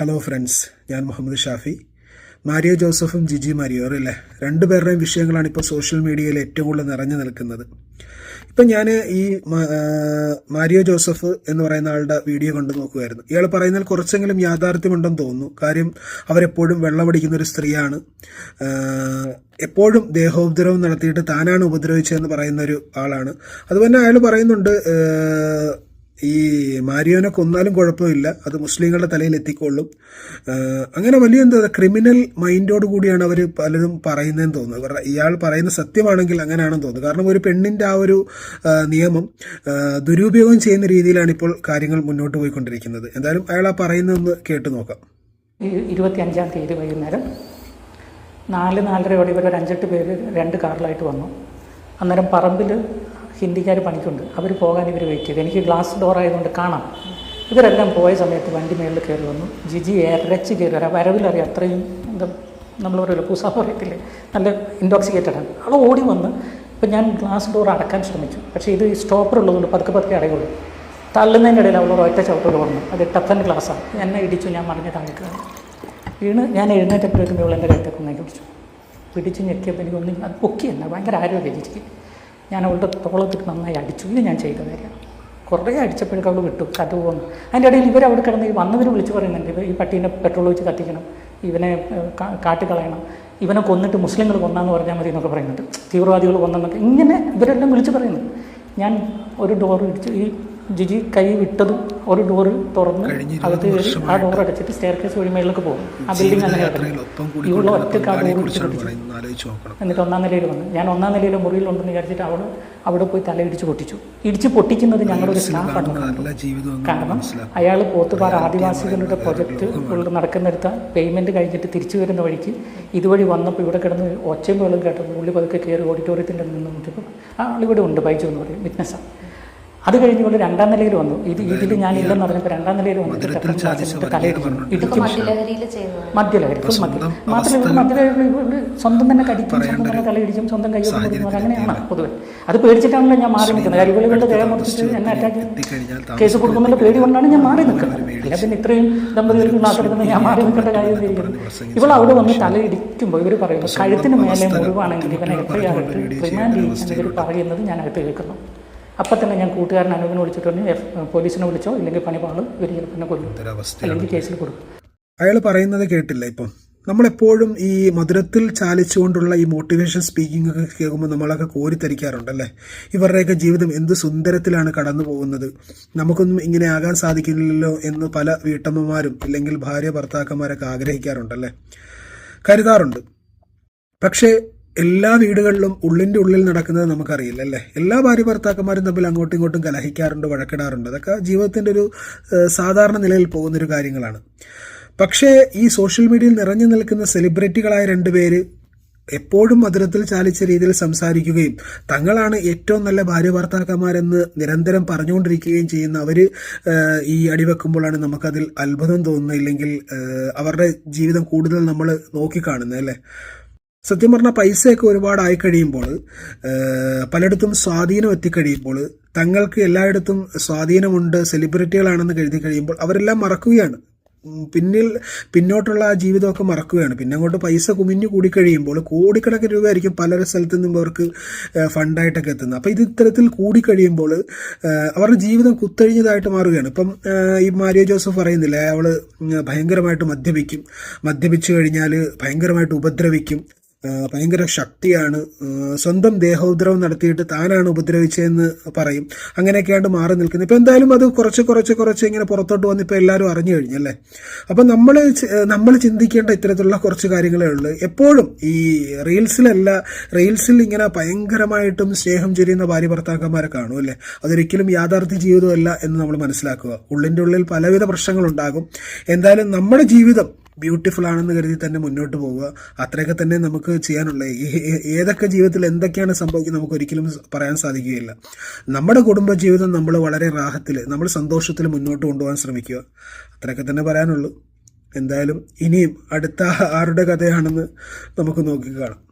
Hello friends ഞാൻ Muhammad Shafi. Mario ജോസഫും Jiji Mario അല്ലേ? രണ്ടുപേരുടെയും വിഷയങ്ങളാണ് ഇപ്പോൾ സോഷ്യൽ മീഡിയയിൽ ഏറ്റവും കൂടുതൽ നിറഞ്ഞു നിൽക്കുന്നത്. ഇപ്പം ഞാൻ ഈ മാരിയോ ജോസഫ് എന്ന് പറയുന്ന ആളുടെ വീഡിയോ കണ്ടു നോക്കുമായിരുന്നു ഇയാൾ പറയുന്നതിൽ കുറച്ചെങ്കിലും യാഥാർത്ഥ്യമുണ്ടെന്ന് തോന്നുന്നു. കാര്യം അവരെപ്പോഴും വെള്ളമടിക്കുന്ന ഒരു സ്ത്രീയാണ്. എപ്പോഴും ദേഹോപദ്രവം നടത്തിയിട്ട് താനാണ് ഉപദ്രവിച്ചതെന്ന് പറയുന്ന ഒരു ആളാണ്. അതുപോലെ അയാൾ പറയുന്നുണ്ട് ഈ മാരിയോനെ കൊന്നാലും കുഴപ്പമില്ല. അത് മുസ്ലിങ്ങളുടെ തലയിൽ എത്തിക്കൊള്ളും. അങ്ങനെ വലിയ എന്താ ക്രിമിനൽ മൈൻഡോട് കൂടിയാണ് അവർ പലരും പറയുന്നതെന്ന് തോന്നുന്നത്. ഇവരുടെ ഇയാൾ പറയുന്ന സത്യമാണെങ്കിൽ അങ്ങനെയാണെന്ന് തോന്നുന്നു. കാരണം ഒരു പെണ്ണിന്റെ ആ ഒരു നിയമം ദുരുപയോഗം ചെയ്യുന്ന രീതിയിലാണ് ഇപ്പോൾ കാര്യങ്ങൾ മുന്നോട്ട് പോയിക്കൊണ്ടിരിക്കുന്നത്. എന്തായാലും അയാൾ ആ പറയുന്നതെന്ന് കേട്ട് നോക്കാം. ഇരുപത്തിയഞ്ചാം തീയതി വൈകുന്നേരം നാല് നാലരയോടെ ഇവർ ഒരു അഞ്ചെട്ട് പേര് രണ്ട് കാറിലായിട്ട് വന്നു. അന്നേരം പറമ്പിൽ ഹിന്ദിക്കാർ പണിക്കുണ്ട്. അവർ പോകാൻ ഇവർ വെയിറ്റ് ചെയ്തു. എനിക്ക് ഗ്ലാസ് ഡോർ ആയതുകൊണ്ട് കാണാം. ഇവരെല്ലാം പോയ സമയത്ത് വണ്ടി മേളിൽ കയറി വന്നു. ജിജി എരച്ച് കയറി വരാം. വരവിലറിയാം അത്രയും എന്താ നമ്മൾ പറയുമല്ലോ പൂസ പറയത്തില്ലേ? നല്ല ഇൻടോക്സിക്കേറ്റഡ് ആണ്. അവൾ ഓടി വന്ന് ഇപ്പം ഞാൻ ഗ്ലാസ് ഡോർ അടക്കാൻ ശ്രമിച്ചു. പക്ഷേ ഇത് സ്റ്റോപ്പർ ഉള്ളതുകൊണ്ട് പതുക്കെ പതുക്കെ അടയുള്ളൂ. തള്ളുന്നതിന്റെ ഇടയിൽ അവൾ ഒറ്റ ചവിട്ടോട് വന്നു. അത് ടഫൻ ഗ്ലാസ്സാണ് എന്നെ ഇടിച്ചു ഞാൻ മറിഞ്ഞ താഴേക്കാണ് വീണ് ഞാൻ എഴുന്നേറ്റപ്പോഴേക്കും ഇവൾ എന്റെ കഴുത്തെ കുന്നേക്ക് പിടിച്ചു. പിടിച്ച് ഞെക്കിയപ്പോൾ എനിക്കൊന്നും അത് പൊക്കിയല്ല. ഭയങ്കര ആരോഗ്യം ചേച്ചിക്ക് ഞാൻ അവളുടെ തോളത്തിൽ നന്നായി അടിച്ചു. ഞാൻ ചെയ്ത തരാം കുറേ അടിച്ചപ്പോഴേക്കും അവൾ വിട്ടു. കഥ പോകുന്നു അതിന്റെ ഇടയിൽ ഇവർ അവിടെ കിടന്ന് വന്നവർ വിളിച്ച് പറയുന്നുണ്ട് ഇവർ ഈ പട്ടീനെ പെട്രോൾ ഒഴിച്ച് കത്തിക്കണം. ഇവനെ കാട്ടിക്കളയണം ഇവനെ കൊന്നിട്ട് മുസ്ലിങ്ങൾ കൊന്നാന്ന് പറഞ്ഞാൽ മതി എന്നൊക്കെ പറയുന്നുണ്ട്. തീവ്രവാദികൾ കൊന്നെന്നൊക്കെ ഇങ്ങനെ ഇവരെല്ലാം വിളിച്ച് പറയുന്നു. ഞാൻ ഒരു ഡോർ ഇടിച്ച് ഈ ജിജി കൈ വിട്ടതും ഒരു ഡോറിൽ തുറന്ന് അകത്ത് കയറി ആ ഡോർ അടച്ചിട്ട് സ്റ്റെയർ കേസ് വഴി മേളിലേക്ക് പോകും ആ ബിൽഡിംഗ് അങ്ങനെ ഇവിടെ ഒറ്റയ്ക്ക് ആ ഡോർ എന്നിട്ട് ഒന്നാം നിലയിൽ വന്നു. ഞാൻ ഒന്നാം നിലയിലെ മുറിയിലുണ്ടെന്ന് വിചാരിച്ചിട്ട് അവിടെ അവിടെ പോയി തല ഇടിച്ച് പൊട്ടിച്ചു. ഇടിച്ച് പൊട്ടിക്കുന്നത് ഞങ്ങളുടെ ഒരു സ്റ്റാഫാണ് കാരണം അയാൾ പോത്തുപാറ ആദിവാസികളുടെ പ്രൊജക്റ്റ് നടക്കുന്നിടത്ത് പേയ്മെന്റ് കഴിഞ്ഞിട്ട് തിരിച്ചു വരുന്ന വഴിക്ക് ഇതുവഴി വന്നപ്പോൾ ഇവിടെ കിടന്ന് ഒച്ചയും വെള്ളം കേട്ടപ്പോൾ ഉള്ളി പതുക്കെ കയറി ഓഡിറ്റോറിയത്തിന്റെ നിന്ന് നോക്കിയപ്പോൾ ആ ആളിവിടെ ഉണ്ട് ബൈജു എന്ന് പറയും വിറ്റ്നസ്സാണ് അത് കഴിഞ്ഞ് കൊണ്ട് രണ്ടാം നിലയിൽ വന്നു. ഇത് ഇതിൽ ഞാൻ ഇല്ലെന്ന് പറഞ്ഞപ്പോൾ രണ്ടാം നിലയിൽ വന്നിട്ട് തലയിടിച്ചു ഇടിക്കും മദ്യലഹരി ഫുൾ മദ്യം സ്വന്തം മാത്രമല്ല ഇവർ മദ്യലഹരി സ്വന്തം തന്നെ കടിക്കും സ്വന്തം തന്നെ തലയിടിച്ചും സ്വന്തം കൈ അങ്ങനെയാണ് പൊതുവെ. അത് പേടിച്ചിട്ടാണല്ലോ ഞാൻ മാറി നിൽക്കുന്നത്. കരികളികളുടെ ദേഹം മുറിച്ചിട്ട് എന്നെ അറ്റാക്ക് കേസ് കൊടുക്കുന്നുള്ള പേടി കൊണ്ടാണ് ഞാൻ മാറി നിൽക്കുന്നത്. പിന്നെ പിന്നെ ഇത്രയും ദമ്പതികൾക്ക് നാട്ടെടുക്കുന്ന ഞാൻ മാറി നിൽക്കേണ്ട കാര്യം ചെയ്യുന്നത് ഇവൾ അവിടെ വന്ന് തലയിടിക്കുമ്പോൾ ഇവർ പറയുന്നു കഴുത്തിന് മേലെ മുറിവാണെങ്കിൽ ഇവനെ എത്രയായിട്ട് റിമാൻഡ് ചെയ്യും ഇവർ പറയുന്നത് ഞാൻ അകത്ത് കേൾക്കുന്നു. അപ്പം തന്നെ ഞാൻ കൂട്ടുകാരൻ അനുവിനെ വിളിച്ചിട്ട് പറഞ്ഞു എഫ് പോലീസിനെ വിളിച്ചോ ഇല്ലെങ്കിൽ പണിപാൾ ഇവർ ചിലപ്പോൾ എന്നെ കൊല്ലും. അല്ലെങ്കിൽ കേസിൽ കൊടുക്കും. അയാൾ പറയുന്നത് കേട്ടില്ല ഇപ്പം. നമ്മളെപ്പോഴും ഈ മധുരത്തിൽ ചാലിച്ചുകൊണ്ടുള്ള ഈ മോട്ടിവേഷൻ സ്പീക്കിംഗ് ഒക്കെ കേൾക്കുമ്പോൾ നമ്മളൊക്കെ കോരിത്തരിക്കാറുണ്ടല്ലേ? ഇവരുടെയൊക്കെ ജീവിതം എന്ത് സുന്ദരത്തിലാണ് കടന്നു പോകുന്നത്? നമുക്കൊന്നും ഇങ്ങനെ ആകാൻ സാധിക്കില്ലല്ലോ എന്ന് പല വീട്ടമ്മമാരും ഇല്ലെങ്കിൽ ഭാര്യ ഭർത്താക്കന്മാരൊക്കെ ആഗ്രഹിക്കാറുണ്ടല്ലേ? കരുതാറുണ്ട്. പക്ഷേ എല്ലാ വീടുകളിലും ഉള്ളിന്റെ ഉള്ളിൽ നടക്കുന്നത് നമുക്കറിയില്ല അല്ലേ? എല്ലാ ഭാര്യ ഭർത്താക്കന്മാരും തമ്മിൽ അങ്ങോട്ടും ഇങ്ങോട്ടും കലഹിക്കാറുണ്ട് വഴക്കിടാറുണ്ട്. അതൊക്കെ ജീവിതത്തിന്റെ ഒരു സാധാരണ നിലയിൽ പോകുന്നൊരു കാര്യങ്ങളാണ്. പക്ഷേ ഈ സോഷ്യൽ മീഡിയയിൽ നിറഞ്ഞു നിൽക്കുന്ന സെലിബ്രിറ്റികളായ രണ്ടുപേര് എപ്പോഴും മധുരത്തിൽ ചാലിച്ച രീതിയിൽ സംസാരിക്കുകയും തങ്ങളാണ് ഏറ്റവും നല്ല ഭാര്യ ഭർത്താക്കന്മാരെന്ന് നിരന്തരം പറഞ്ഞുകൊണ്ടിരിക്കുകയും ചെയ്യുന്ന അവർ ഈ അടിവെക്കുമ്പോഴാണ് നമുക്കതിൽ അത്ഭുതം തോന്നുന്നത് ഇല്ലെങ്കിൽ അവരുടെ ജീവിതം കൂടുതൽ നമ്മൾ നോക്കിക്കാണുന്നത് അല്ലേ? സത്യം പറഞ്ഞാൽ പൈസയൊക്കെ ഒരുപാടായി കഴിയുമ്പോൾ പലയിടത്തും സ്വാധീനം എത്തിക്കഴിയുമ്പോൾ തങ്ങൾക്ക് എല്ലായിടത്തും സ്വാധീനമുണ്ട് സെലിബ്രിറ്റികളാണെന്ന് കരുതി കഴിയുമ്പോൾ അവരെല്ലാം മറക്കുകയാണ്. പിന്നിൽ പിന്നോട്ടുള്ള ആ ജീവിതമൊക്കെ മറക്കുകയാണ്. പിന്നെ അങ്ങോട്ട് പൈസ കുമിഞ്ഞു കൂടിക്കഴിയുമ്പോൾ കോടിക്കണക്കിന് രൂപയായിരിക്കും പല സ്ഥലത്തു നിന്നും അവർക്ക് ഫണ്ടായിട്ടൊക്കെ എത്തുന്നത്. അപ്പോൾ ഇത് ഇത്തരത്തിൽ കൂടിക്കഴിയുമ്പോൾ ഏഹ്, അവരുടെ ജീവിതം കുത്തഴിഞ്ഞതായിട്ട് മാറുകയാണ്. ഇപ്പം ഈ മാരിയ ജോസഫ് പറയുന്നില്ലേ അവൾ ഭയങ്കരമായിട്ട് മദ്യപിക്കും. മദ്യപിച്ചു കഴിഞ്ഞാൽ ഭയങ്കരമായിട്ട് ഉപദ്രവിക്കും. ഭയങ്കര ശക്തിയാണ്. സ്വന്തം ദേഹോദ്രവം നടത്തിയിട്ട് താനാണ് ഉപദ്രവിച്ചതെന്ന് പറയും. അങ്ങനെയൊക്കെയാണ്ട് മാറി നിൽക്കുന്നത്. ഇപ്പം എന്തായാലും അത് കുറച്ച് കുറച്ച് കുറച്ച് ഇങ്ങനെ പുറത്തോട്ട് വന്ന് ഇപ്പോൾ എല്ലാവരും അറിഞ്ഞു കഴിഞ്ഞല്ലേ അപ്പം നമ്മൾ നമ്മൾ ചിന്തിക്കേണ്ട ഇത്തരത്തിലുള്ള കുറച്ച് കാര്യങ്ങളേ ഉള്ളൂ. എപ്പോഴും ഈ റീൽസിലല്ല റീൽസിൽ ഇങ്ങനെ ഭയങ്കരമായിട്ടും സ്നേഹം ചൊരിയുന്ന ഭാര്യ ഭർത്താക്കന്മാരെ കാണും അല്ലേ? അതൊരിക്കലും യാഥാർത്ഥ്യ ജീവിതമല്ല എന്ന് നമ്മൾ മനസ്സിലാക്കുക. ഉള്ളിന്റെ ഉള്ളിൽ പലവിധ പ്രശ്നങ്ങളുണ്ടാകും. എന്തായാലും നമ്മുടെ ജീവിതം ബ്യൂട്ടിഫുൾ ആണെന്ന് കരുതി തന്നെ മുന്നോട്ട് പോവുക. അത്രയൊക്കെ തന്നെ നമുക്ക് ചെയ്യാനുള്ള. ഏതൊക്കെ ജീവിതത്തിൽ എന്തൊക്കെയാണ് സംഭവിക്കുന്നത് നമുക്ക് ഒരിക്കലും പറയാൻ സാധിക്കുകയില്ല. നമ്മുടെ കുടുംബ ജീവിതം നമ്മൾ വളരെ റാഹത്തിൽ നമ്മൾ സന്തോഷത്തിൽ മുന്നോട്ട് കൊണ്ടുപോകാൻ ശ്രമിക്കുക. അത്രയൊക്കെ തന്നെ പറയാനുള്ളൂ. എന്തായാലും ഇനിയും അടുത്ത ആരുടെ കഥയാണെന്ന് നമുക്ക് നോക്കി കാണാം.